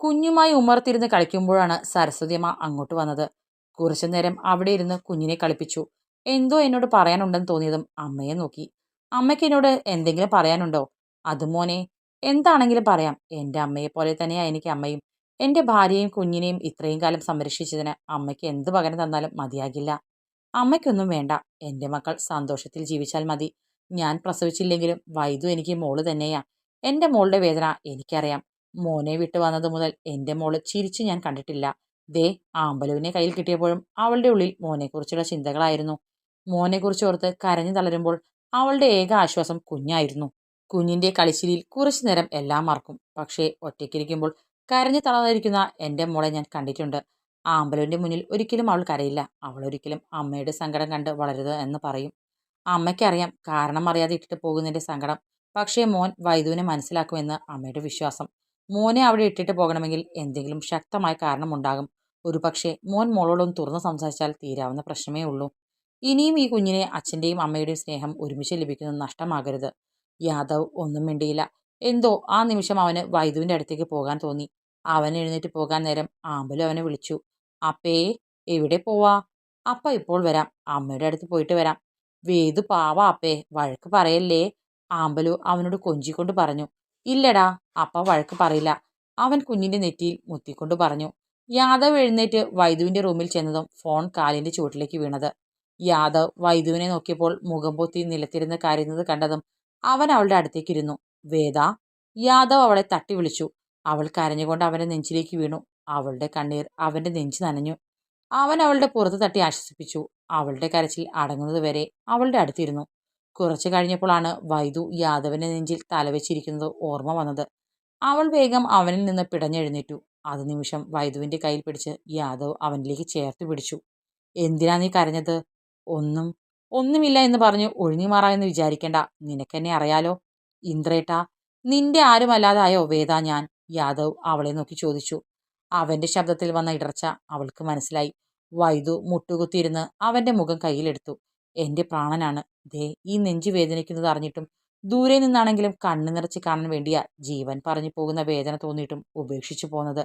കുഞ്ഞുമായി ഉമ്മർത്തിരുന്ന് കളിക്കുമ്പോഴാണ് സരസ്വതിയമ്മ അങ്ങോട്ട് വന്നത്. കുറച്ചു നേരം അവിടെ ഇരുന്ന് കുഞ്ഞിനെ കളിപ്പിച്ചു. എന്തോ എന്നോട് പറയാനുണ്ടെന്ന് തോന്നിയതും അമ്മയെ നോക്കി. അമ്മയ്ക്ക് എന്നോട് എന്തെങ്കിലും പറയാനുണ്ടോ? അത് മോനെ എന്താണെങ്കിലും പറയാം. എന്റെ അമ്മയെ പോലെ തന്നെയാ എനിക്ക് അമ്മയും. എന്റെ ഭാര്യയും കുഞ്ഞിനെയും ഇത്രയും കാലം സംരക്ഷിച്ചതിന് അമ്മയ്ക്ക് എന്ത് പകരം തന്നാലും മതിയാകില്ല. അമ്മയ്ക്കൊന്നും വേണ്ട. എന്റെ മക്കൾ സന്തോഷത്തിൽ ജീവിച്ചാൽ മതി. ഞാൻ പ്രസവിച്ചില്ലെങ്കിലും വൈദു എനിക്ക് മോൾ തന്നെയാ. എന്റെ മോളുടെ വേദന എനിക്കറിയാം. മോനെ വിട്ടു വന്നത് മുതൽ എന്റെ മോൾ ചിരിച്ച് ഞാൻ കണ്ടിട്ടില്ല. ദേ ആമ്പലുവിനെ കയ്യിൽ കിട്ടിയപ്പോഴും അവളുടെ ഉള്ളിൽ മോനെക്കുറിച്ചുള്ള ചിന്തകളായിരുന്നു. മോനെക്കുറിച്ച് ഓർത്ത് കരഞ്ഞു തളരുമ്പോൾ അവളുടെ ഏക ആശ്വാസം കുഞ്ഞായിരുന്നു. കുഞ്ഞിന്റെ കളിശിലിയിൽ കുറച്ചു നേരം എല്ലാം മറക്കും. പക്ഷേ ഒറ്റയ്ക്കിരിക്കുമ്പോൾ കരഞ്ഞു തളർന്നിരിക്കുന്ന എന്റെ മോളെ ഞാൻ കണ്ടിട്ടുണ്ട്. ആമ്പലുവിന്റെ മുന്നിൽ ഒരിക്കലും അവൾ കരയില്ല. അവൾ ഒരിക്കലും അമ്മയുടെ സങ്കടം കണ്ട് വളരുത് എന്ന് പറയും. അമ്മയ്ക്കറിയാം കാരണം അറിയാതെ ഇട്ടിട്ട് പോകുന്നതിന്റെ സങ്കടം. പക്ഷേ മോൻ വൈദുവിനെ മനസ്സിലാക്കുമെന്ന് അമ്മയുടെ വിശ്വാസം. മോനെ അവിടെ ഇട്ടിട്ട് പോകണമെങ്കിൽ എന്തെങ്കിലും ശക്തമായ കാരണമുണ്ടാകും. ഒരു പക്ഷേ മോൻ മോളോടൊന്ന് തുറന്ന് സംസാരിച്ചാൽ തീരാവുന്ന പ്രശ്നമേ ഉള്ളൂ. ഇനിയും ഈ കുഞ്ഞിനെ അച്ഛന്റെയും അമ്മയുടെയും സ്നേഹം ഒരുമിച്ച് ലഭിക്കുന്നത് നഷ്ടമാകരുത്. യാദവ് ഒന്നും മിണ്ടിയില്ല. എന്തോ ആ നിമിഷം അവന് വൈദുവിന്റെ അടുത്തേക്ക് പോകാൻ തോന്നി. അവൻ എഴുന്നേറ്റ് പോകാൻ നേരം ആമ്പലും അവനെ വിളിച്ചു. അപ്പേ എവിടെ പോവാ? അപ്പ ഇപ്പോൾ വരാം. അമ്മയുടെ അടുത്ത് പോയിട്ട് വരാം. വേദു പാവ അപ്പേ വഴക്ക് പറയല്ലേ? ആമ്പലു അവനോട് കൊഞ്ചിക്കൊണ്ട് പറഞ്ഞു. ഇല്ലടാ അപ്പ വഴക്ക് പറയില്ല. അവൻ കുഞ്ഞിന്റെ നെറ്റിയിൽ മുത്തിക്കൊണ്ട് പറഞ്ഞു. യാദവ് എഴുന്നേറ്റ് വൈദുവിന്റെ റൂമിൽ ചെന്നതും ഫോൺ കാലിന്റെ ചുവട്ടിലേക്ക് വീണത്. യാദവ് വൈദുവിനെ നോക്കിയപ്പോൾ മുഖം പൊത്തി നിലത്തിരുന്ന് കരയുന്നത് കണ്ടതും അവൻ അവളുടെ അടുത്തേക്ക് ഇരുന്നു. വേദ യാദവ് അവളെ തട്ടി വിളിച്ചു. അവൾ കരഞ്ഞുകൊണ്ട് അവന്റെ നെഞ്ചിലേക്ക് വീണു. അവളുടെ കണ്ണീർ അവന്റെ നെഞ്ച് നനഞ്ഞു. അവൻ അവളുടെ പുറത്ത് തട്ടി ആശ്വസിപ്പിച്ചു. അവളുടെ കരച്ചിൽ അടങ്ങുന്നത് വരെ അവളുടെ അടുത്തിരുന്നു. കുറച്ചു കഴിഞ്ഞപ്പോഴാണ് വൈദു യാദവന്റെ നെഞ്ചിൽ തലവെച്ചിരിക്കുന്നത് ഓർമ്മ വന്നത്. അവൾ വേഗം അവനിൽ നിന്ന് പിടഞ്ഞെഴുന്നേറ്റു. അത് നിമിഷം വൈദുവിന്റെ കയ്യിൽ പിടിച്ച് യാദവ് അവനിലേക്ക് ചേർത്ത് പിടിച്ചു. എന്തിനാ നീ കരഞ്ഞത്? ഒന്നും ഒന്നുമില്ല എന്ന് പറഞ്ഞ് ഒഴിഞ്ഞു മാറാമെന്ന് വിചാരിക്കേണ്ട. നിനക്കെന്നെ അറിയാലോ. ഇന്ദ്രേട്ട നിന്റെ ആരുമല്ലാതായോ വേദ ഞാൻ. യാദവ് അവളെ നോക്കി ചോദിച്ചു. അവന്റെ ശബ്ദത്തിൽ വന്ന ഇടർച്ച അവൾക്ക് മനസ്സിലായി. വൈദു മുട്ടുകുത്തിയിരുന്ന് അവന്റെ മുഖം കയ്യിലെടുത്തു. എന്റെ പ്രാണനാണ്. ദേ ഈ നെഞ്ചു വേദനിക്കുന്നത് അറിഞ്ഞിട്ടും ദൂരെ നിന്നാണെങ്കിലും കണ്ണു നിറച്ച് കാണാൻ വേണ്ടിയാ ജീവൻ പറഞ്ഞു പോകുന്ന വേദന തോന്നിയിട്ടും ഉപേക്ഷിച്ചു പോന്നത്.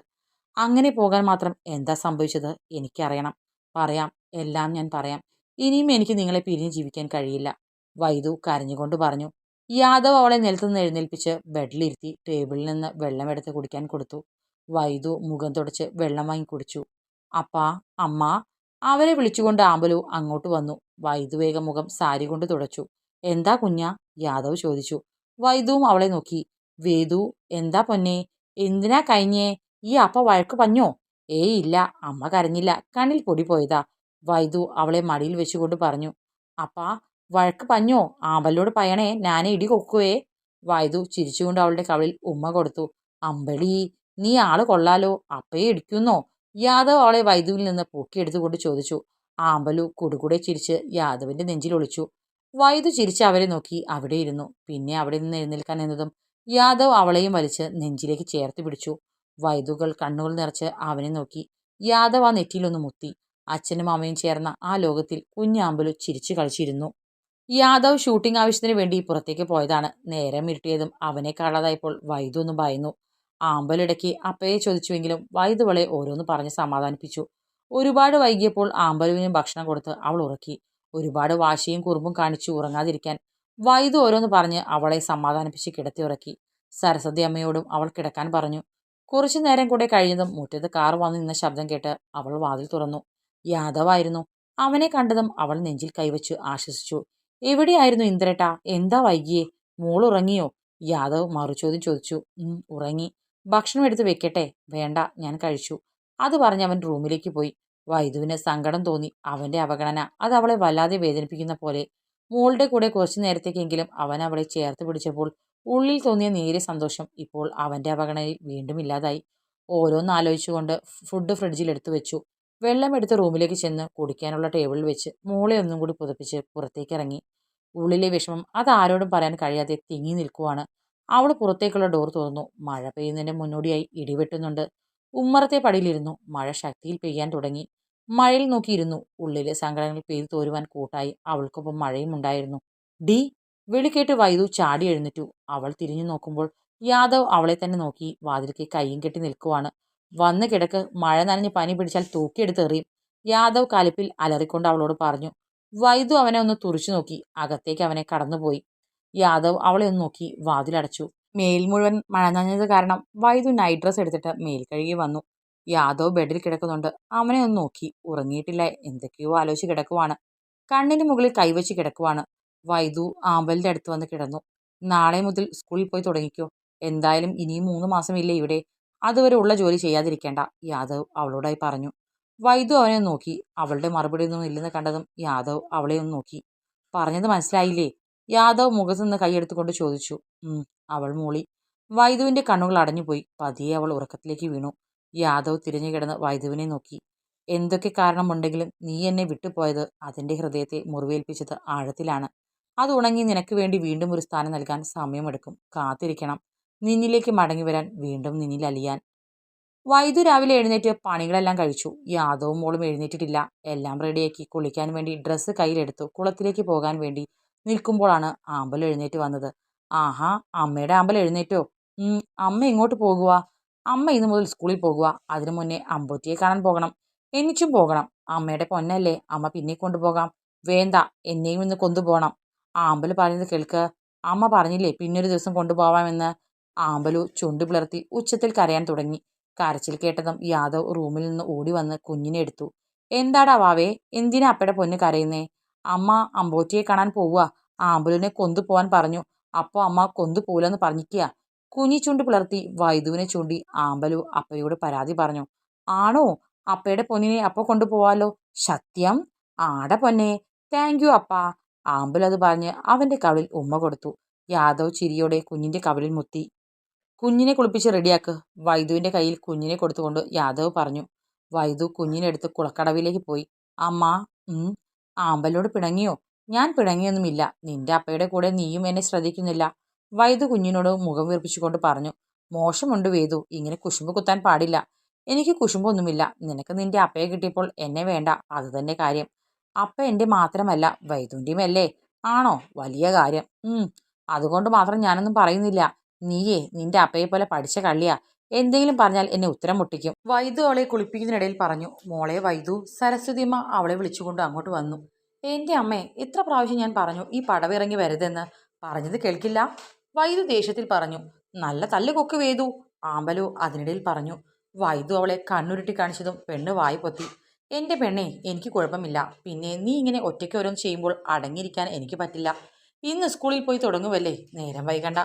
അങ്ങനെ പോകാൻ മാത്രം എന്താ സംഭവിച്ചത്? എനിക്കറിയണം. പറയാം. എല്ലാം ഞാൻ പറയാം. ഇനിയും എനിക്ക് നിങ്ങളെ പിരിഞ്ഞ് ജീവിക്കാൻ കഴിയില്ല. വൈദു കരഞ്ഞുകൊണ്ട് പറഞ്ഞു. യാദവ് അവളെ നിലത്തുനിന്ന് എഴുന്നേൽപ്പിച്ച് ബെഡിലിരുത്തി ടേബിളിൽ നിന്ന് വെള്ളമെടുത്ത് കുടിക്കാൻ കൊടുത്തു. വൈദു മുഖം തുടച്ച് വെള്ളം വാങ്ങി കുടിച്ചു. അപ്പാ അമ്മ അവരെ വിളിച്ചുകൊണ്ട് ആമ്പലു അങ്ങോട്ട് വന്നു. വൈദു വേഗം മുഖം സാരി കൊണ്ട് തുടച്ചു. എന്താ കുഞ്ഞ? യാദവ് ചോദിച്ചു. വൈദുവും അവളെ നോക്കി. വേദു എന്താ പൊന്നെ? എന്തിനാ കഴിഞ്ഞേ ഈ അപ്പ വഴക്ക് പഞ്ഞോ ഏയ് ഇല്ല അമ്മ കരഞ്ഞില്ല. കണ്ണിൽ പൊടി പോയതാ. വൈദു അവളെ മടിയിൽ വെച്ചുകൊണ്ട് പറഞ്ഞു. അപ്പാ വഴക്ക് പഞ്ഞോ ആമ്പലോട് പയണേ ഞാനേ ഇടി കൊക്കുവേ. വൈദു ചിരിച്ചുകൊണ്ട് അവളുടെ കവളിൽ ഉമ്മ കൊടുത്തു. അമ്പളി നീ ആൾ കൊള്ളാലോ. അപ്പയെ ഇടിക്കുന്നോ? യാദവ് അവളെ വൈദുവിൽ നിന്ന് പൊക്കിയെടുത്തുകൊണ്ട് ചോദിച്ചു. ആമ്പലു കുടുകുടെ ചിരിച്ച് യാദവിന്റെ നെഞ്ചിൽ ഒളിച്ചു. വൈദു ചിരിച്ച് അവരെ നോക്കി അവിടെ ഇരുന്നു. പിന്നെ അവിടെ നിന്ന് എഴുന്നേൽക്കാൻ എന്നതും യാദവ് അവളെയും വലിച്ച് നെഞ്ചിലേക്ക് ചേർത്ത് പിടിച്ചു. വൈദുകൾ കണ്ണുകൾ നിറച്ച് അവനെ നോക്കി. യാദവ് ആ നെറ്റിയിലൊന്ന് മുത്തി. അച്ഛനും അമ്മയും ചേർന്ന ആ ലോകത്തിൽ കുഞ്ഞാമ്പലു ചിരിച്ചു കളിച്ചിരുന്നു. യാദവ് ഷൂട്ടിംഗ് ആവശ്യത്തിന് വേണ്ടി പുറത്തേക്ക് പോയതാണ്. നേരം ഇരുട്ടിയതും അവനെ കാണാതായപ്പോൾ വൈദു ഒന്ന് ഭയന്നു. ആമ്പലിടയ്ക്ക് അപ്പയെ ചോദിച്ചുവെങ്കിലും വൈദവളെ ഓരോന്ന് പറഞ്ഞ് സമാധാനിപ്പിച്ചു. ഒരുപാട് വൈകിയപ്പോൾ ആമ്പലുവിന് ഭക്ഷണം കൊടുത്ത് അവൾ ഉറക്കി. ഒരുപാട് വാശിയും കുറുമ്പും കാണിച്ചു ഉറങ്ങാതിരിക്കാൻ വൈദു ഓരോന്ന് പറഞ്ഞ് അവളെ സമാധാനിപ്പിച്ച് കിടത്തി ഉറക്കി. സരസ്വതി അമ്മയോടും അവൾ കിടക്കാൻ പറഞ്ഞു. കുറച്ചു നേരം കൂടെ കഴിഞ്ഞതും മുറ്റത്ത് കാർ വന്നു നിന്ന ശബ്ദം കേട്ട് അവൾ വാതിൽ തുറന്നു. യാദവായിരുന്നു. അവനെ കണ്ടതും അവൾ നെഞ്ചിൽ കൈവച്ച് ആശ്വസിച്ചു. എവിടെയായിരുന്നു ഇന്ദ്രേട്ടാ? എന്താ വൈകിയേ? മോൾ ഉറങ്ങിയോ യാദവ് മറുചോദ്യം ചോദിച്ചു. ഉറങ്ങി. ഭക്ഷണം എടുത്ത് വെക്കട്ടെ. വേണ്ട ഞാൻ കഴിച്ചു. അത് പറഞ്ഞ് അവൻ റൂമിലേക്ക് പോയി. വൈദുവിന് സങ്കടം തോന്നി. അവന്റെ അവഗണന അത് അവളെ വല്ലാതെ വേദനിപ്പിക്കുന്ന പോലെ. മോളുടെ കൂടെ കുറച്ചു നേരത്തേക്കെങ്കിലും അവൻ അവളെ ചേർത്ത് പിടിച്ചപ്പോൾ ഉള്ളിൽ തോന്നിയ നേരിയ സന്തോഷം ഇപ്പോൾ അവന്റെ അവഗണനയിൽ വീണ്ടും ഇല്ലാതായി. ഓരോന്നാലോചിച്ചുകൊണ്ട് ഫുഡ് ഫ്രിഡ്ജിൽ എടുത്തു വെച്ചു. വെള്ളം എടുത്ത് റൂമിലേക്ക് ചെന്ന് കുടിക്കാനുള്ള ടേബിളിൽ വെച്ച് മോളെ ഒന്നും കൂടി പുതപ്പിച്ച് പുറത്തേക്ക് ഇറങ്ങി. ഉള്ളിലെ വിഷമം അത് ആരോടും പറയാൻ കഴിയാതെ തിങ്ങി നിൽക്കുവാണ്. അവൾ പുറത്തേക്കുള്ള ഡോർ തുറന്നു. മഴ പെയ്യുന്നതിന്റെ മുന്നോടിയായി ഇടിവെട്ടുന്നുണ്ട് ഉമ്മറത്തെ പടിയിലിരുന്നു. മഴ ശക്തിയിൽ പെയ്യാൻ തുടങ്ങി. മഴയിൽ നോക്കിയിരുന്നു. ഉള്ളിലെ സങ്കടങ്ങൾ പെയ്തു തോരുവാൻ കൂട്ടായി. അവൾക്കൊപ്പം മഴയും ഉണ്ടായിരുന്നു. ഡി വിളി കേട്ട് വൈദു ചാടി എഴുന്നേറ്റു. അവൾ തിരിഞ്ഞു നോക്കുമ്പോൾ യാദവ് അവളെ തന്നെ നോക്കി. വാതിലേക്ക് കൈയും കെട്ടി നിൽക്കുവാണ്. വന്ന് കിടക്ക്. മഴ നനഞ്ഞ് പനി പിടിച്ചാൽ തൂക്കിയെടുത്തെറിയും യാദവ് കലിപ്പിൽ അലറിക്കൊണ്ട് അവളോട് പറഞ്ഞു. വൈദു അവനെ ഒന്ന് തുറിച്ചു നോക്കി. അകത്തേക്ക് അവനെ കടന്നുപോയി. യാദവ് അവളെ ഒന്ന് നോക്കി വാതിലടച്ചു. മേൽ മുഴുവൻ മഴ നനഞ്ഞത് കാരണം വൈദു നൈറ്റ് ഡ്രസ് എടുത്തിട്ട് മേൽ കഴുകി വന്നു. യാദവ് ബെഡിൽ കിടക്കുന്നുണ്ട്. അവനെ ഒന്ന് നോക്കി. ഉറങ്ങിയിട്ടില്ല. എന്തൊക്കെയോ ആലോചിച്ച് കിടക്കുവാണ്. കണ്ണിന് മുകളിൽ കൈവച്ച് കിടക്കുവാണ്. വൈദു ആമ്പലിന്റെ അടുത്ത് വന്ന് കിടന്നു. നാളെ മുതൽ സ്കൂളിൽ പോയി തുടങ്ങിക്കോ. എന്തായാലും ഇനിയും മൂന്ന് മാസമില്ലേ ഇവിടെ. അതുവരെ ഉള്ള ജോലി ചെയ്യാതിരിക്കേണ്ട. യാദവ് അവളോടായി പറഞ്ഞു. വൈദു അവനെ നോക്കി. അവളുടെ മറുപടി ഒന്നും ഇല്ലെന്ന് കണ്ടതും യാദവ് അവളെ ഒന്ന് നോക്കി. പറഞ്ഞത് മനസ്സിലായില്ലേ? യാദവ് മുഖത്ത് നിന്ന് കൈയെടുത്തുകൊണ്ട് ചോദിച്ചു അവൾ മൂളി. വൈദുവിന്റെ കണ്ണുകൾ അടഞ്ഞുപോയി. പതിയെ അവൾ ഉറക്കത്തിലേക്ക് വീണു. യാദവ് തിരിഞ്ഞു കിടന്ന് വൈദുവിനെ നോക്കി. എന്തൊക്കെ കാരണമുണ്ടെങ്കിലും നീ എന്നെ വിട്ടുപോയത് അതിന്റെ ഹൃദയത്തെ മുറിവേൽപ്പിച്ചത് ആഴത്തിലാണ്. അത് ഉണങ്ങി നിനക്ക് വേണ്ടി വീണ്ടും ഒരു സ്ഥാനം നൽകാൻ സമയമെടുക്കും. കാത്തിരിക്കണം. നിന്നിലേക്ക് മടങ്ങി വരാൻ വീണ്ടും നിന്നിൽ അലിയാൻ. വൈദു രാവിലെ എഴുന്നേറ്റ് പണികളെല്ലാം കഴിച്ചു. യാദവും മോളും എഴുന്നേറ്റിട്ടില്ല. എല്ലാം റെഡിയാക്കി കുളിക്കാൻ വേണ്ടി ഡ്രസ്സ് കയ്യിലെടുത്തു. കുളത്തിലേക്ക് പോകാൻ വേണ്ടി നിൽക്കുമ്പോഴാണ് ആമ്പൽ എഴുന്നേറ്റ് വന്നത്. ആഹാ അമ്മയുടെ ആമ്പൽ എഴുന്നേറ്റോ? അമ്മ ഇങ്ങോട്ട് പോകുക അമ്മ ഇന്ന് മുതൽ സ്കൂളിൽ പോകുക അതിനു മുന്നേ അമ്പൂറ്റിയെ കാണാൻ പോകണം. എനിച്ചും പോകണം. അമ്മയുടെ പൊന്നല്ലേ. അമ്മ പിന്നെ കൊണ്ടുപോകാം. വേണ്ട എന്നെയും ഇന്ന് കൊണ്ടുപോകണം. ആമ്പൽ പറയുന്നത് കേൾക്ക്. അമ്മ പറഞ്ഞില്ലേ പിന്നൊരു ദിവസം കൊണ്ടുപോവാമെന്ന്? ആമ്പലു ചുണ്ടു പിളർത്തി ഉച്ചത്തിൽ കരയാൻ തുടങ്ങി. കരച്ചിൽ കേട്ടതും യാദവ് റൂമിൽ നിന്ന് ഓടി വന്ന് കുഞ്ഞിനെ എടുത്തു. എന്താടാ വാവേ എന്തിനാ അപ്പയുടെ പൊന്ന് കരയുന്നേ? അമ്മ അമ്പോറ്റിയെ കാണാൻ പോവുക. ആമ്പലിനെ കൊണ്ടുപോവാൻ പറഞ്ഞു. അപ്പോൾ അമ്മ കൊണ്ടുപോലെന്ന് പറഞ്ഞിക്കുക കുഞ്ഞി ചുണ്ട് പിളർത്തി വൈദുവിനെ ചൂണ്ടി ആമ്പലു അപ്പയോട് പരാതി പറഞ്ഞു. ആണോ? അപ്പയുടെ പൊന്നിനെ അപ്പ കൊണ്ടുപോവാലോ? സത്യം? ആട പൊന്നെ. താങ്ക് യു അപ്പ. ആമ്പലു അത് പറഞ്ഞ് അവന്റെ കവിളിൽ ഉമ്മ കൊടുത്തു. യാദവ് ചിരിയോടെ കുഞ്ഞിന്റെ കവിളിൽ മുത്തി. കുഞ്ഞിനെ കുളിപ്പിച്ച് റെഡിയാക്ക്. വൈദുവിന്റെ കയ്യിൽ കുഞ്ഞിനെ കൊടുത്തുകൊണ്ട് യാദവ് പറഞ്ഞു. വൈദു കുഞ്ഞിനെടുത്ത് കുളക്കടവിലേക്ക് പോയി. അമ്മ ആമ്പലോട് പിണങ്ങിയോ? ഞാൻ പിണങ്ങിയൊന്നുമില്ല. നിന്റെ അപ്പയുടെ കൂടെ നീയും എന്നെ ശ്രദ്ധിക്കുന്നില്ല. വൈദു കുഞ്ഞിനോട് മുഖം വീർപ്പിച്ചുകൊണ്ട് പറഞ്ഞു മോശമുണ്ട് വേദു. ഇങ്ങനെ കുശുമ്പ് കുത്താൻ പാടില്ല. എനിക്ക് കുശുമ്പൊന്നുമില്ല. നിനക്ക് നിന്റെ അപ്പയെ കിട്ടിയപ്പോൾ എന്നെ വേണ്ട. അത് തന്നെ കാര്യം. അപ്പ എന്റെ മാത്രമല്ല അല്ലേ? ആണോ? വലിയ കാര്യം. അതുകൊണ്ട് മാത്രം ഞാനൊന്നും പറയുന്നില്ല. നീയേ നിന്റെ അപ്പയെ പോലെ പഠിച്ച കള്ളിയാ. എന്തെങ്കിലും പറഞ്ഞാൽ എന്നെ ഉത്തരം മുട്ടിക്കും. വൈദു അവളെ കുളിപ്പിക്കുന്നതിനിടയിൽ പറഞ്ഞു മോളെ വൈദു സരസ്വതിയമ്മ അവളെ വിളിച്ചുകൊണ്ട് അങ്ങോട്ട് വന്നു. എന്റെ അമ്മേ ഇത്ര പ്രാവശ്യം ഞാൻ പറഞ്ഞു ഈ പടവിറങ്ങി വരുതെന്ന് പറഞ്ഞത് കേൾക്കില്ല? വൈദു ദേഷ്യത്തിൽ പറഞ്ഞു നല്ല തല്ല് കൊക്ക് വേദു. ആമ്പലു അതിനിടയിൽ പറഞ്ഞു വൈദു അവളെ കണ്ണുരുട്ടി കാണിച്ചതും പെണ്ണ് വായി പൊത്തി. എന്റെ പെണ്ണേ എനിക്ക് കുഴപ്പമില്ല. പിന്നെ നീ ഇങ്ങനെ ഒറ്റയ്ക്ക് ഓരോന്ന് ചെയ്യുമ്പോൾ അടങ്ങിയിരിക്കാൻ എനിക്ക് പറ്റില്ല. ഇന്ന് സ്കൂളിൽ പോയി തുടങ്ങുമല്ലേ നേരം വൈകണ്ട.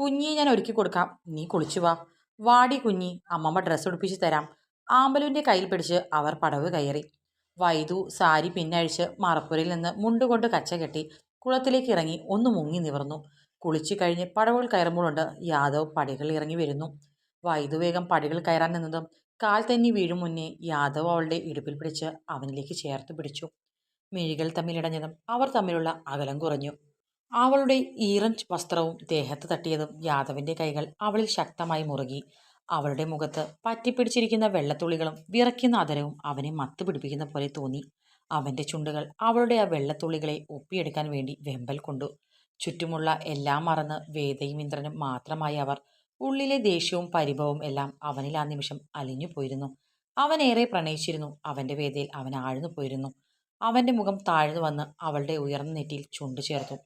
കുഞ്ഞിയെ ഞാൻ ഒരുക്കി കൊടുക്കാം. നീ കുളിച്ചു വാ. വാടി കുഞ്ഞി അമ്മമ്മ ഡ്രസ്സ് ഉടുപ്പിച്ച് തരാം. ആമ്പലുവിന്റെ കയ്യിൽ പിടിച്ച് അവർ പടവ് കയറി. വൈദു സാരി പിന്നഴിച്ച് മറപ്പുരയിൽ നിന്ന് മുണ്ടുകൊണ്ട് കച്ച കെട്ടി കുളത്തിലേക്ക് ഇറങ്ങി ഒന്ന് മുങ്ങി നിവർന്നു. കുളിച്ചു കഴിഞ്ഞ് പടവുകൾ കയറുമ്പോഴുണ്ട് യാദവ് പടികൾ ഇറങ്ങി വരുന്നു. വൈദു വേഗം പടികൾ കയറാൻ നിന്നതും കാൽ തെന്നി വീഴും മുന്നേ യാദവ് അവളുടെ ഇടുപ്പിൽ പിടിച്ച് അവനിലേക്ക് ചേർത്ത് പിടിച്ചു. മിഴികൾ തമ്മിലിടഞ്ഞതും അവർ തമ്മിലുള്ള അകലം കുറഞ്ഞു. അവളുടെ ഈറൻ വസ്ത്രവും ദേഹത്ത് തട്ടിയതും യാദവിന്റെ കൈകൾ അവളിൽ ശക്തമായി മുറുകി. അവളുടെ മുഖത്ത് പറ്റിപ്പിടിച്ചിരിക്കുന്ന വെള്ളത്തുള്ളികളും വിറയ്ക്കുന്ന അതരവും അവനെ മത്ത് പിടിപ്പിക്കുന്ന പോലെ തോന്നി. അവന്റെ ചുണ്ടുകൾ അവളുടെ ആ വെള്ളത്തുള്ളികളെ ഒപ്പിയെടുക്കാൻ വേണ്ടി വെമ്പൽ കൊണ്ടു. ചുറ്റുമുള്ള എല്ലാം മറന്ന് വേദയും ഇന്ദ്രനും മാത്രമായി അവർ ഉള്ളിലെ ദേഷ്യവും പരിഭവവും എല്ലാം അവനിൽ ആ നിമിഷം അലിഞ്ഞു പോയിരുന്നു അവനേറെ പ്രണയിച്ചിരുന്നു. അവന്റെ വേദയിൽ അവൻ ആഴ്ന്നു പോയിരുന്നു. അവന്റെ മുഖം താഴ്ന്നു വന്ന് അവളുടെ ഉയർന്ന നെറ്റിയിൽ ചുണ്ട് ചേർത്തു.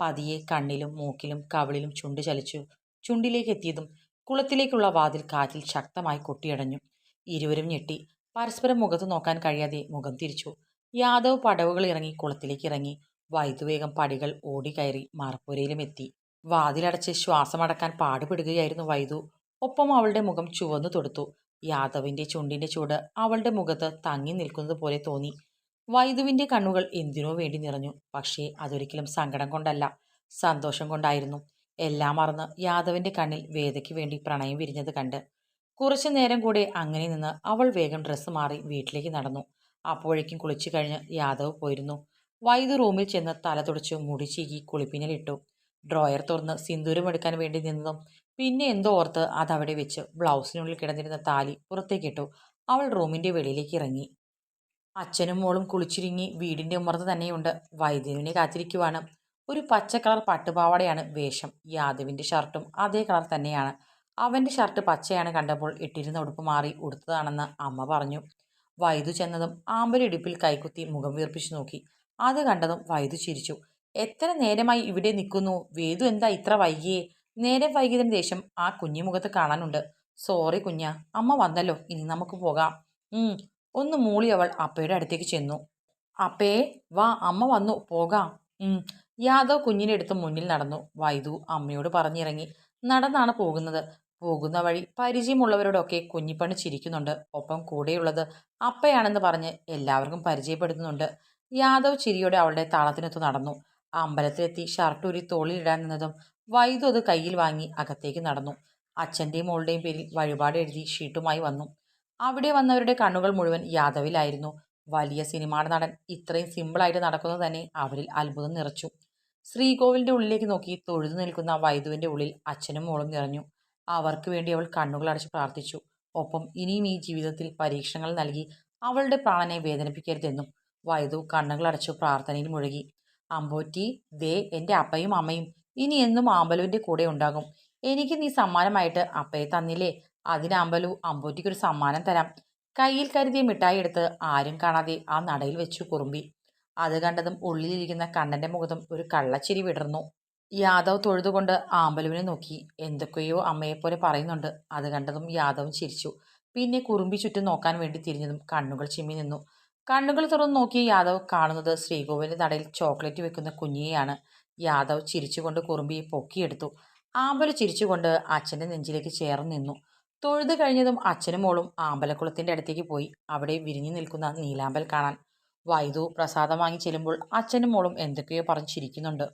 പതിയെ കണ്ണിലും മൂക്കിലും കവിളിലും ചുണ്ട് ചലിച്ചു. ചുണ്ടിലേക്ക് എത്തിയതും കുളത്തിലേക്കുള്ള വാതിൽ കാറ്റിൽ ശക്തമായി കൊട്ടിയടഞ്ഞു. ഇരുവരും ഞെട്ടി. പരസ്പരം മുഖത്ത് നോക്കാൻ കഴിയാതെ മുഖം തിരിച്ചു. യാദവ് പടവുകൾ ഇറങ്ങി കുളത്തിലേക്ക് ഇറങ്ങി. വൈദ്യുവേഗം പടികൾ ഓടിക്കയറി മറപ്പുരയിലും എത്തി. വാതിലടച്ച് ശ്വാസമടക്കാൻ പാടുപെടുകയായിരുന്നു വൈദു. ഒപ്പം അവളുടെ മുഖം ചുവന്നു തൊടുത്തു. യാദവിന്റെ ചുണ്ടിന്റെ ചൂട് അവളുടെ മുഖത്ത് തങ്ങി നിൽക്കുന്നത് പോലെ തോന്നി. വൈദുവിന്റെ കണ്ണുകൾ എന്തിനോ വേണ്ടി നിറഞ്ഞു. പക്ഷേ അതൊരിക്കലും സങ്കടം കൊണ്ടല്ല. സന്തോഷം കൊണ്ടായിരുന്നു. എല്ലാം മറന്ന് യാദവിന്റെ കണ്ണിൽ വേദയ്ക്ക് വേണ്ടി പ്രണയം വിരിഞ്ഞത് കണ്ട്. കുറച്ചു നേരം കൂടെ അങ്ങനെ നിന്ന് അവൾ വേഗം ഡ്രസ്സ് മാറി വീട്ടിലേക്ക് നടന്നു. അപ്പോഴേക്കും കുളിച്ചു കഴിഞ്ഞ് യാദവ് പോയിരുന്നു. വൈദു റൂമിൽ ചെന്ന് തല തുടച്ച് മുടി ചീകി കുളിപ്പിനിലിട്ടു. ഡ്രോയർ തുറന്ന് സിന്ദൂരം എടുക്കാൻ വേണ്ടി നിന്നതും പിന്നെ എന്തോ ഓർത്ത് അതവിടെ വെച്ച് ബ്ലൗസിനുള്ളിൽ കിടന്നിരുന്ന താലി പുറത്തേക്കിട്ടു. അവൾ റൂമിന്റെ വെളിയിലേക്ക് ഇറങ്ങി. അച്ഛനും മോളും കുളിച്ചിരുങ്ങി വീടിന്റെ ഉമ്മർത്ത് തന്നെയുണ്ട്. വൈദ്യുവിനെ കാത്തിരിക്കുവാണ്. ഒരു പച്ച കളർ പട്ടുപാവാടയാണ് വേഷം. യാദവിന്റെ ഷർട്ടും അതേ കളർ തന്നെയാണ്. അവന്റെ ഷർട്ട് പച്ചയാണ് കണ്ടപ്പോൾ ഇട്ടിരുന്ന ഉടുപ്പ് മാറി ഉടുത്തതാണെന്ന് അമ്മ പറഞ്ഞു. വൈദു ചെന്നതും ആമ്പലിടുപ്പിൽ ഇടുപ്പിൽ കൈകുത്തി മുഖം വീർപ്പിച്ചു നോക്കി. അത് കണ്ടതും വൈദു ചിരിച്ചു. എത്ര നേരമായി ഇവിടെ നിൽക്കുന്നു? വേദു എന്താ ഇത്ര വൈകിയേ? നേരെ വൈകിയതിന് ദേഷ്യം ആ കുഞ്ഞുമുഖത്ത് കാണാനുണ്ട്. സോറി കുഞ്ഞ അമ്മ വന്നല്ലോ. ഇനി നമുക്ക് പോകാം. ഒന്ന് മൂളി അവൾ അപ്പയുടെ അടുത്തേക്ക് ചെന്നു. അപ്പേ വാ അമ്മ വന്നു പോകാം. യാദവ് കുഞ്ഞിനെ എടുത്ത് മുന്നിൽ നടന്നു. വൈദു അമ്മയോട് പറഞ്ഞിറങ്ങി. നടന്നാണ് പോകുന്നത്. പോകുന്ന വഴി പരിചയമുള്ളവരോടൊക്കെ കുഞ്ഞിപ്പണി ചിരിക്കുന്നുണ്ട്. ഒപ്പം കൂടെയുള്ളത് അപ്പയാണെന്ന് പറഞ്ഞ് എല്ലാവർക്കും പരിചയപ്പെടുത്തുന്നുണ്ട്. യാദവ് ചിരിയോടെ അവളുടെ താളത്തിനൊത്ത് നടന്നു. അമ്പലത്തിലെത്തി ഷർട്ടൂരി തോളിലിടാൻ നിന്നതും വൈദു അത് കയ്യിൽ വാങ്ങി അകത്തേക്ക് നടന്നു. അച്ഛന്റെയും മോളുടെയും പേരിൽ വഴിപാട് എഴുതി ഷീട്ടുമായി വന്നു. അവിടെ വന്നവരുടെ കണ്ണുകൾ മുഴുവൻ യാദവിലായിരുന്നു. വലിയ സിനിമാ നടൻ ഇത്രയും സിമ്പിളായിട്ട് നടക്കുന്നത് തന്നെ അവരിൽ അത്ഭുതം നിറച്ചു. ശ്രീകോവിലിന്റെ ഉള്ളിലേക്ക് നോക്കി തൊഴുതു നിൽക്കുന്ന വൈദുവിന്റെ ഉള്ളിൽ അച്ഛനും മോളും നിറഞ്ഞു. അവർക്ക് വേണ്ടി അവൾ കണ്ണുകൾ അടച്ച് പ്രാർത്ഥിച്ചു. ഒപ്പം ഇനിയും ഈ ജീവിതത്തിൽ പരീക്ഷണങ്ങൾ നൽകി അവളുടെ പ്രാണനെ വേദനിപ്പിക്കരുതെന്നും വൈദു കണ്ണുകൾ അടച്ചു പ്രാർത്ഥനയിൽ മുഴുകി. അമ്പോറ്റി ദേ എന്റെ അപ്പയും അമ്മയും ഇനി എന്നും ആമ്പലുവിന്റെ കൂടെ ഉണ്ടാകും. എനിക്ക് നീ സമ്മാനമായിട്ട് അപ്പയെ തന്നില്ലേ? അതിന് അമ്പലു അമ്പോറ്റിക്കൊരു സമ്മാനം തരാം. കയ്യിൽ കരുതിയ മിഠായി എടുത്ത് ആരും കാണാതെ ആ നടയിൽ വെച്ചു കുറുമ്പി. അത് കണ്ടതും ഉള്ളിലിരിക്കുന്ന കണ്ണന്റെ മുഖത്തും ഒരു കള്ളച്ചിരി വിടർന്നു. യാദവ് തൊഴുതുകൊണ്ട് ആമ്പലുവിനെ നോക്കി. എന്തൊക്കെയോ അമ്മയെപ്പോലെ പറയുന്നുണ്ട്. അത് കണ്ടതും യാദവും ചിരിച്ചു. പിന്നെ കുറുമ്പി ചുറ്റും നോക്കാൻ വേണ്ടി തിരിഞ്ഞതും കണ്ണുകൾ ചിമ്മി നിന്നു. കണ്ണുകൾ തുറന്ന് നോക്കിയ യാദവ് കാണുന്നത് ശ്രീകോവിലിന്റെ നടയിൽ ചോക്ലേറ്റ് വെക്കുന്ന കുഞ്ഞിയെയാണ്. യാദവ് ചിരിച്ചുകൊണ്ട് കുറുമ്പിയെ പൊക്കിയെടുത്തു. ആമ്പലു ചിരിച്ചുകൊണ്ട് അച്ഛന്റെ നെഞ്ചിലേക്ക് ചേർന്ന് നിന്നു. തൊഴുത് കഴിഞ്ഞതും അച്ഛനും മോളും ആമ്പലക്കുളത്തിന്റെ അടുത്തേക്ക് പോയി. അവിടെ വിരിഞ്ഞു നിൽക്കുന്ന നീലാമ്പൽ കാണാൻ. വൈദു പ്രസാദം വാങ്ങി ചെല്ലുമ്പോൾ അച്ഛനും മോളും എന്തൊക്കെയോ പറഞ്ഞു ചിരിക്കുന്നുണ്ട്.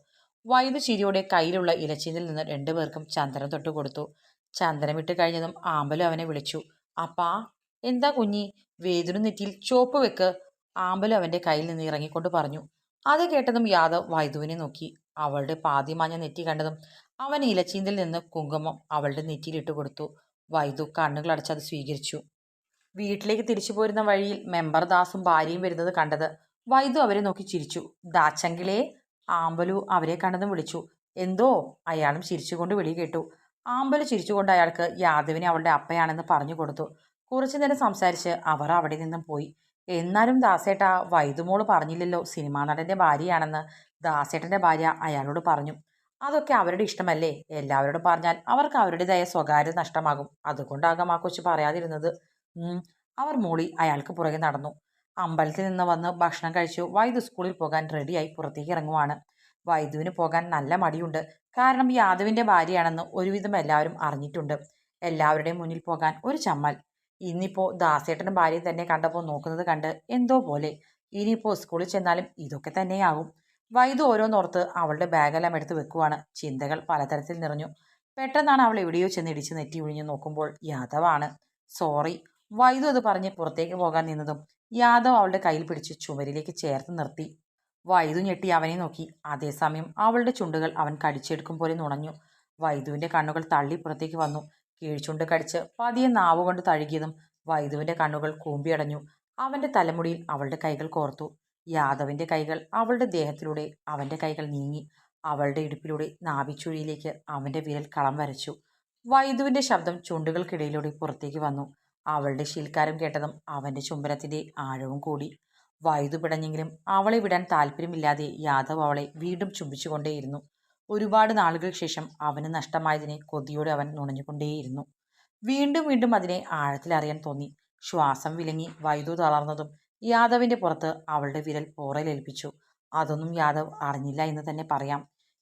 വൈദു ചിരിയോടെ കയ്യിലുള്ള ഇലച്ചീതിൽ നിന്ന് രണ്ടുപേർക്കും ചന്ദനം തൊട്ട് കൊടുത്തു. ചന്ദനം ഇട്ട് കഴിഞ്ഞതും ആമ്പലും അവനെ വിളിച്ചു. അപ്പാ എന്താ കുഞ്ഞി? വേദുനു നെറ്റിയിൽ ചോപ്പ് വെക്ക്. ആമ്പലും അവന്റെ കയ്യിൽ നിന്ന് ഇറങ്ങിക്കൊണ്ട് പറഞ്ഞു. അത് കേട്ടതും യാദവ് വൈദുവിനെ നോക്കി. അവളുടെ പാതി മാഞ്ഞ നെറ്റി കണ്ടതും അവൻ ഇലച്ചീന്തിൽ നിന്ന് കുങ്കുമം അവളുടെ നെറ്റിയിലിട്ട് കൊടുത്തു വൈദു കണ്ണുകൾ കണ്ണുകളടച്ച് അത് സ്വീകരിച്ചു. വീട്ടിലേക്ക് തിരിച്ചു പോരുന്ന വഴിയിൽ മെമ്പർ ദാസും ഭാര്യയും വരുന്നത് കണ്ടത് വൈദു അവരെ നോക്കി ചിരിച്ചു. ദാച്ചങ്കിലെ ആമ്പലു അവരെ കണ്ടതും വിളിച്ചു. എന്തോ? അയാളും ചിരിച്ചുകൊണ്ട് വിളി കേട്ടു. ആമ്പലു ചിരിച്ചുകൊണ്ട് അയാൾക്ക് യാദവിനെ അവളുടെ അപ്പയാണെന്ന് പറഞ്ഞു കൊടുത്തു. കുറച്ചു നേരം സംസാരിച്ച് അവർ അവിടെ നിന്നും പോയി. എന്നാലും ദാസേട്ട വൈദുമോൾ പറഞ്ഞില്ലല്ലോ സിനിമാ നടന്റെ ഭാര്യയാണെന്ന്. ദാസേട്ടന്റെ ഭാര്യ അയാളോട് പറഞ്ഞു. അതൊക്കെ അവരുടെ ഇഷ്ടമല്ലേ? എല്ലാവരോടും പറഞ്ഞാൽ അവർക്ക് അവരുടേതായ സ്വകാര്യത നഷ്ടമാകും. അതുകൊണ്ടാകാം ആ കൊച്ചു പറയാതിരുന്നത്. അവർ മൂളി അയാൾക്ക് പുറകെ നടന്നു. അമ്പലത്തിൽ നിന്ന് വന്ന് ഭക്ഷണം കഴിച്ചു. വൈദു സ്കൂളിൽ പോകാൻ റെഡിയായി പുറത്തേക്ക് ഇറങ്ങുവാണ്. വൈദുവിന് പോകാൻ നല്ല മടിയുണ്ട്. കാരണം യാദവിന്റെ ഭാര്യയാണെന്ന് ഒരുവിധം എല്ലാവരും അറിഞ്ഞിട്ടുണ്ട്. എല്ലാവരുടെയും മുന്നിൽ പോകാൻ ഒരു ചമ്മൽ. ഇന്നിപ്പോൾ ദാസേട്ടനും ഭാര്യയും തന്നെ കണ്ടപ്പോൾ നോക്കുന്നത് കണ്ട് എന്തോ പോലെ. ഇനിയിപ്പോൾ സ്കൂളിൽ ചെന്നാലും ഇതൊക്കെ തന്നെയാകും. വൈദു ഓരോന്നോർത്ത് അവളുടെ ബാഗെല്ലാം എടുത്ത് വെക്കുവാണ്. ചിന്തകൾ പലതരത്തിൽ നിറഞ്ഞു. പെട്ടെന്നാണ് അവൾ എവിടെയോ ചെന്ന് ഇടിച്ച് നെറ്റി ഒഴിഞ്ഞു നോക്കുമ്പോൾ യാദവാണ്. സോറി. വൈദു അത് പറഞ്ഞ് പുറത്തേക്ക് പോകാൻ നിന്നതും യാദവ് അവളുടെ കയ്യിൽ പിടിച്ച് ചുമരിലേക്ക് ചേർത്ത് നിർത്തി. വൈദു ഞെട്ടി അവനെ നോക്കി. അതേസമയം അവളുടെ ചുണ്ടുകൾ അവൻ കടിച്ചെടുക്കും പോലെ നുണഞ്ഞു. വൈദുവിന്റെ കണ്ണുകൾ തള്ളി പുറത്തേക്ക് വന്നു. കീഴ്ചുണ്ട് കടിച്ച് പതിയെ നാവുകൊണ്ട് തഴുകിയതും വൈദുവിന്റെ കണ്ണുകൾ കൂമ്പിയടഞ്ഞു. അവന്റെ തലമുടിയിൽ അവളുടെ കൈകൾ കോർത്തു. യാദവിന്റെ കൈകൾ അവളുടെ ദേഹത്തിലൂടെ അവന്റെ കൈകൾ നീങ്ങി. അവളുടെ ഇടുപ്പിലൂടെ നാഭിച്ചുഴിയിലേക്ക് അവന്റെ വിരൽ കളം വരച്ചു. വൈദുവിന്റെ ശബ്ദം ചുണ്ടുകൾക്കിടയിലൂടെ പുറത്തേക്ക് വന്നു. അവളുടെ ശീൽക്കാരം കേട്ടതും അവന്റെ ചുംബനത്തിന്റെ ആഴവും കൂടി. വൈദു പിടഞ്ഞെങ്കിലും അവളെ വിടാൻ താല്പര്യമില്ലാതെ യാദവ് അവളെ വീണ്ടും ചുംബിച്ചുകൊണ്ടേയിരുന്നു. ഒരുപാട് നാളുകൾക്ക് ശേഷം അവന് നഷ്ടമായതിനെ കൊതിയോടെ അവൻ നുണഞ്ഞുകൊണ്ടേയിരുന്നു. വീണ്ടും വീണ്ടും അതിനെ ആഴത്തിലറിയാൻ തോന്നി. ശ്വാസം വിലങ്ങി വൈദു തളർന്നതും യാദവിന്റെ പുറത്ത് അവളുടെ വിരൽ പോറലേൽപ്പിച്ചു അതൊന്നും യാദവ് അറിഞ്ഞില്ല എന്ന് തന്നെ പറയാം.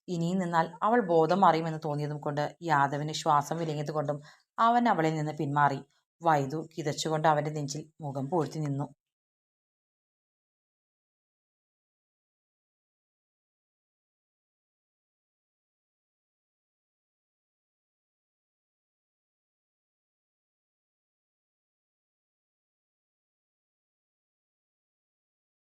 ഇനിയും നിന്നാൽ അവൾ ബോധം അറിയുമെന്ന് തോന്നിയതും കൊണ്ട് യാദവിന് ശ്വാസം വിലങ്ങിയത് കൊണ്ടും അവൻ അവളിൽ നിന്ന് പിന്മാറി. വൈദു കിതച്ചുകൊണ്ട് അവന്റെ നെഞ്ചിൽ മുഖം പൂഴ്ത്തി നിന്നു.